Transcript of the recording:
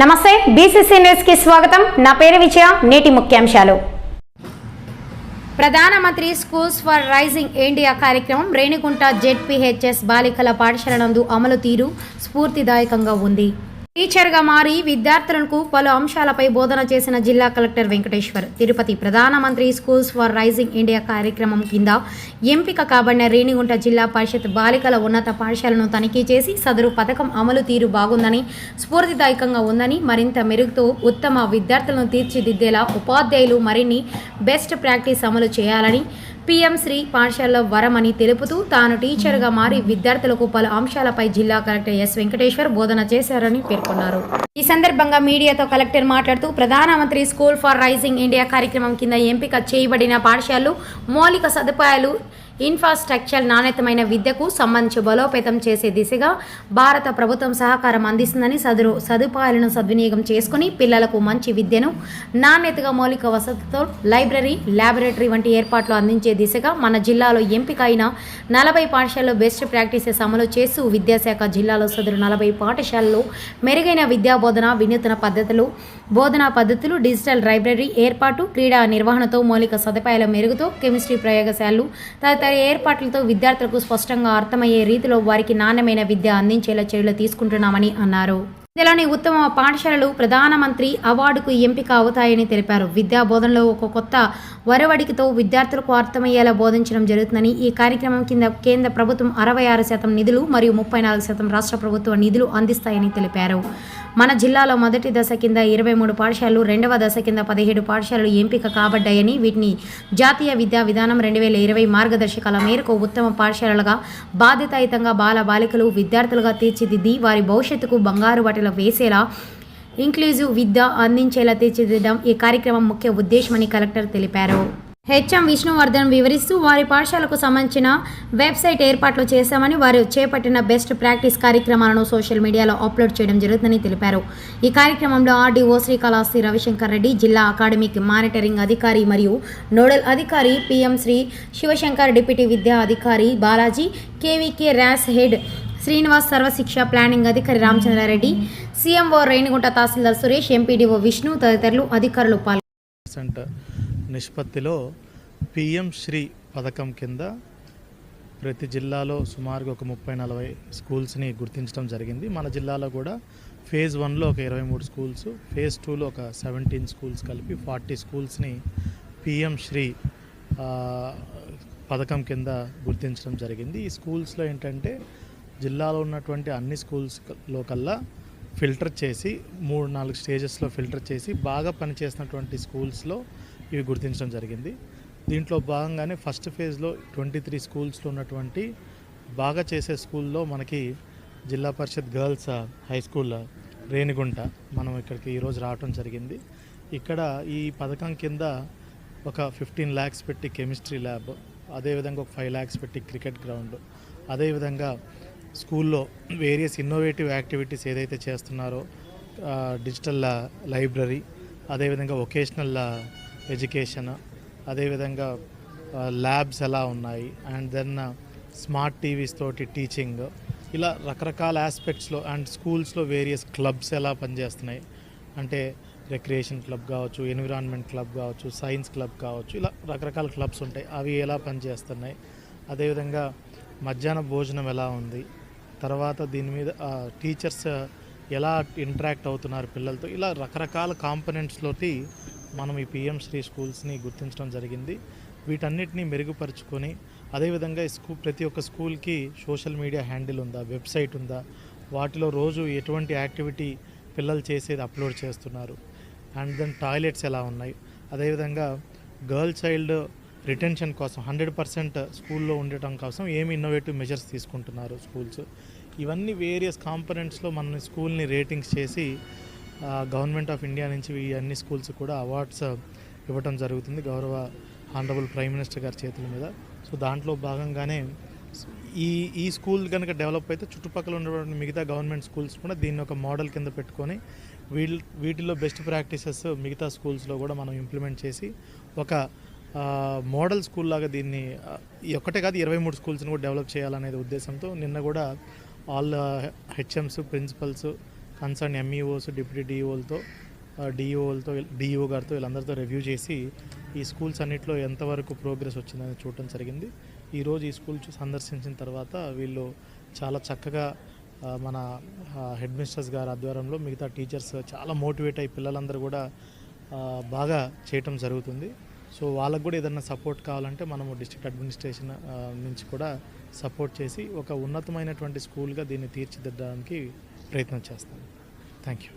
నమస్తే బీసీసీ న్యూస్కి స్వాగతం. నా పేరు విజయ నేటి ముఖ్యాంశాలు. ప్రధానమంత్రి స్కూల్స్ ఫర్ రైజింగ్ ఇండియా కార్యక్రమం రేణిగుంట జెడ్పీహెచ్ఎస్ బాలికల పాఠశాల నందు అమలు తీరు స్ఫూర్తిదాయకంగా ఉంది. టీచర్గా మారి విద్యార్థులకు పలు అంశాలపై బోధన చేసిన జిల్లా కలెక్టర్ వెంకటేశ్వర్. తిరుపతి ప్రధానమంత్రి స్కూల్స్ ఫర్ రైజింగ్ ఇండియా కార్యక్రమం కింద ఎంపిక కాబడిన రేణిగుంట జిల్లా పరిషత్ బాలికల ఉన్నత పాఠశాలను తనిఖీ చేసి సదరు పథకం అమలు తీరు బాగుందని స్ఫూర్తిదాయకంగా ఉందని మరింత మెరుగుతూ ఉత్తమ విద్యార్థులను తీర్చిదిద్దేలా ఉపాధ్యాయులు మరిన్ని బెస్ట్ ప్రాక్టీస్ అమలు చేయాలని పీఎం శ్రీ పాఠశాలలో వరమని తెలుపుతూ తాను టీచర్గా మారి విద్యార్థులకు పలు అంశాలపై జిల్లా కలెక్టర్ ఎస్ వెంకటేశ్వర్ బోధన చేశారని పేర్కొన్నారు. ఈ సందర్భంగా మీడియాతో కలెక్టర్ మాట్లాడుతూ ప్రధానమంత్రి స్కూల్ ఫర్ రైజింగ్ ఇండియా కార్యక్రమం కింద ఎంపిక చేయబడిన పాఠశాలలు మౌలిక సదుపాయాలు ఇన్ఫ్రాస్ట్రక్చర్ నాణ్యతమైన విద్యకు సంబంధించి బలోపేతం చేసే దిశగా భారత ప్రభుత్వం సహకారం అందిస్తుందని సదురు సదుపాయాలను సద్వినియోగం చేసుకుని పిల్లలకు మంచి విద్యను నాణ్యతగా మౌలిక వసతితో లైబ్రరీ ల్యాబొరేటరీ వంటి ఏర్పాట్లు అందించే దిశగా మన జిల్లాలో ఎంపిక అయిన నలభై పాఠశాలలో బెస్ట్ ప్రాక్టీసెస్ అమలు చేస్తూ విద్యాశాఖ జిల్లాలో సదరు నలభై పాఠశాలలో మెరుగైన విద్యా బోధన వినూతన పద్ధతులు బోధనా పద్ధతులు డిజిటల్ లైబ్రరీ ఏర్పాటు క్రీడా నిర్వహణతో మౌలిక సదుపాయాల మెరుగుతో కెమిస్ట్రీ ప్రయోగశాలలు తదితర ఏర్పాట్లతో విద్యార్థులకు స్పష్టంగా అర్థమయ్యే రీతిలో వారికి నాణ్యమైన విద్య అందించేలా చర్యలు తీసుకుంటున్నామని అన్నారు. ఇందులోని ఉత్తమ పాఠశాలలు ప్రధానమంత్రి అవార్డుకు ఎంపిక అవుతాయని తెలిపారు. విద్యా బోధనలో ఒక కొత్త వరవడికతో విద్యార్థులకు అర్థమయ్యేలా బోధించడం జరుగుతుందని ఈ కార్యక్రమం కింద కేంద్ర ప్రభుత్వం అరవై ఆరు శాతం నిధులు మరియు ముప్పై నాలుగు శాతం రాష్ట్ర ప్రభుత్వ నిధులు అందిస్తాయని తెలిపారు. మన జిల్లాలో మొదటి దశ కింద ఇరవై మూడు పాఠశాలలు రెండవ దశ కింద పదిహేడు పాఠశాలలు ఎంపిక కాబడ్డాయని వీటిని జాతీయ విద్యా విధానం రెండు వేల ఇరవై మార్గదర్శకాల మేరకు ఉత్తమ పాఠశాలలుగా బాధ్యతాయుతంగా బాల బాలికలు విద్యార్థులుగా తీర్చిదిద్ది వారి భవిష్యత్తుకు బంగారు బట్టలు వేసేలా ఇంక్లూజివ్ విద్య అందించేలా తీర్చిదిద్దడం ఈ కార్యక్రమం ముఖ్య ఉద్దేశమని కలెక్టర్ తెలిపారు. హెచ్ఎం విష్ణువర్ధన్ వివరిస్తూ వారి పాఠశాలకు సంబంధించిన వెబ్సైట్ ఏర్పాట్లు చేశామని వారు చేపట్టిన బెస్ట్ ప్రాక్టీస్ కార్యక్రమాలను సోషల్ మీడియాలో అప్లోడ్ చేయడం జరుగుతుందని తెలిపారు. ఈ కార్యక్రమంలో ఆర్డీఓ శ్రీకాళహస్తి రవిశంకర్ రెడ్డి జిల్లా అకాడమిక్ మానిటరింగ్ అధికారి మరియు నోడల్ అధికారి పిఎం శ్రీ శివశంకర్ డిప్యూటీ విద్యా అధికారి బాలాజీ కేవీకే ర్యాస్ హెడ్ శ్రీనివాస్ సర్వశిక్ష ప్లానింగ్ అధికారి రామచంద్రారెడ్డి సీఎంఓ రేణిగుంట తహసీల్దార్ సురేష్ ఎంపీడీఓ విష్ణు తదితరులు అధికారులు పాల్గొన్నారు నిష్పత్తిలో పిఎం శ్రీ పథకం కింద ప్రతి జిల్లాలో సుమారుగా ఒక ముప్పై నలభై స్కూల్స్ని గుర్తించడం జరిగింది. మన జిల్లాలో కూడా ఫేజ్ వన్లో ఒక ఇరవై మూడు స్కూల్స్ ఫేజ్ టూలో ఒక సెవెంటీన్ స్కూల్స్ కలిపి ఫార్టీ స్కూల్స్ని పిఎం శ్రీ పథకం కింద గుర్తించడం జరిగింది. ఈ స్కూల్స్లో ఏంటంటే జిల్లాలో ఉన్నటువంటి అన్ని స్కూల్స్లో కల్లా ఫిల్టర్ చేసి మూడు నాలుగు స్టేజెస్లో ఫిల్టర్ చేసి బాగా పనిచేసినటువంటి స్కూల్స్లో ఇవి గుర్తించడం జరిగింది. దీంట్లో భాగంగానే ఫస్ట్ ఫేజ్లో ట్వంటీ త్రీ స్కూల్స్లో ఉన్నటువంటి బాగా చేసే స్కూల్లో మనకి Zilla Parishad girls high school Renigunta మనం ఇక్కడికి ఈరోజు రావటం జరిగింది. ఇక్కడ ఈ పథకం కింద ఒక ఫిఫ్టీన్ ల్యాక్స్ పెట్టి కెమిస్ట్రీ ల్యాబ్ అదేవిధంగా ఒక ఫైవ్ ల్యాక్స్ పెట్టి క్రికెట్ గ్రౌండ్ అదేవిధంగా స్కూల్లో వేరియస్ ఇన్నోవేటివ్ యాక్టివిటీస్ ఏదైతే చేస్తున్నారో డిజిటల్ లైబ్రరీ అదేవిధంగా ఒకేషనల్ ఎడ్యుకేషన్ అదేవిధంగా ల్యాబ్స్ ఎలా ఉన్నాయి అండ్ దెన్ స్మార్ట్ టీవీస్ తోటి టీచింగ్ ఇలా రకరకాల ఆస్పెక్ట్స్లో అండ్ స్కూల్స్లో వేరియస్ క్లబ్స్ ఎలా పనిచేస్తున్నాయి. అంటే రిక్రియేషన్ క్లబ్ కావచ్చు ఎన్విరాన్మెంట్ క్లబ్ కావచ్చు సైన్స్ క్లబ్ కావచ్చు ఇలా రకరకాల క్లబ్స్ ఉంటాయి. అవి ఎలా పనిచేస్తున్నాయి. అదేవిధంగా మధ్యాహ్న భోజనం ఎలా ఉంది. తర్వాత దీని మీద టీచర్స్ ఎలా ఇంటరాక్ట్ అవుతున్నారు పిల్లలతో. ఇలా రకరకాల కాంపనెంట్స్లోటి మనం ఈ పిఎం శ్రీ స్కూల్స్ని గుర్తించడం జరిగింది. వీటన్నిటిని మెరుగుపరుచుకొని అదేవిధంగా స్కూ ప్రతి ఒక్క స్కూల్కి సోషల్ మీడియా హ్యాండిల్ ఉందా వెబ్సైట్ ఉందా వాటిలో రోజు ఎటువంటి యాక్టివిటీ పిల్లలు చేసేది అప్లోడ్ చేస్తున్నారు. అండ్ దెన్ టాయిలెట్స్ ఎలా ఉన్నాయి. అదేవిధంగా గర్ల్ చైల్డ్ రిటెన్షన్ కోసం హండ్రెడ్ పర్సెంట్ స్కూల్లో ఉండటం కోసం ఏమి ఇన్నోవేటివ్ మెజర్స్ తీసుకుంటున్నారు స్కూల్స్. ఇవన్నీ వేరియస్ కాంపనెంట్స్లో మన స్కూల్ని రేటింగ్స్ చేసి గవర్నమెంట్ ఆఫ్ ఇండియా నుంచి ఈ అన్ని స్కూల్స్ కూడా అవార్డ్స్ ఇవ్వటం జరుగుతుంది గౌరవ ఆనరబుల్ ప్రైమ్ మినిస్టర్ గారి చేతుల మీద. సో దాంట్లో భాగంగానే ఈ ఈ స్కూల్ కనుక డెవలప్ అయితే చుట్టుపక్కల ఉన్నటువంటి మిగతా గవర్నమెంట్ స్కూల్స్ కూడా దీన్ని ఒక మోడల్ కింద పెట్టుకొని వీళ్ళ వీటిల్లో బెస్ట్ ప్రాక్టీసెస్ మిగతా స్కూల్స్లో కూడా మనం ఇంప్లిమెంట్ చేసి ఒక మోడల్ స్కూల్ లాగా దీన్ని ఒకటే ఒక్కటే కాదు ఇరవై మూడు స్కూల్స్ని కూడా డెవలప్ చేయాలనేది ఉద్దేశంతో నిన్న కూడా all HMs principals concern MEOs deputy డిఈఓలతో డిఈఓలతో డిఈఓ గారితో వీళ్ళందరితో రివ్యూ చేసి ఈ స్కూల్స్ అన్నింటిలో ఎంతవరకు ప్రోగ్రెస్ వచ్చిందని చూడటం జరిగింది. ఈరోజు ఈ స్కూల్ చూ- సందర్శించిన తర్వాత వీళ్ళు చాలా చక్కగా మన హెడ్ మిస్టర్స్ గారి ఆధ్వర్యంలో మిగతా టీచర్స్ చాలా మోటివేట్ అయ్యి పిల్లలందరూ కూడా బాగా చేయటం జరుగుతుంది. సో వాళ్ళకు కూడా ఏదైనా సపోర్ట్ కావాలంటే మనము డిస్ట్రిక్ట్ అడ్మినిస్ట్రేషన్ నుంచి కూడా సపోర్ట్ చేసి ఒక ఉన్నతమైనటువంటి స్కూల్గా దీన్ని తీర్చిదిద్దడానికి ప్రయత్నం చేస్తాం థ్యాంక్ యూ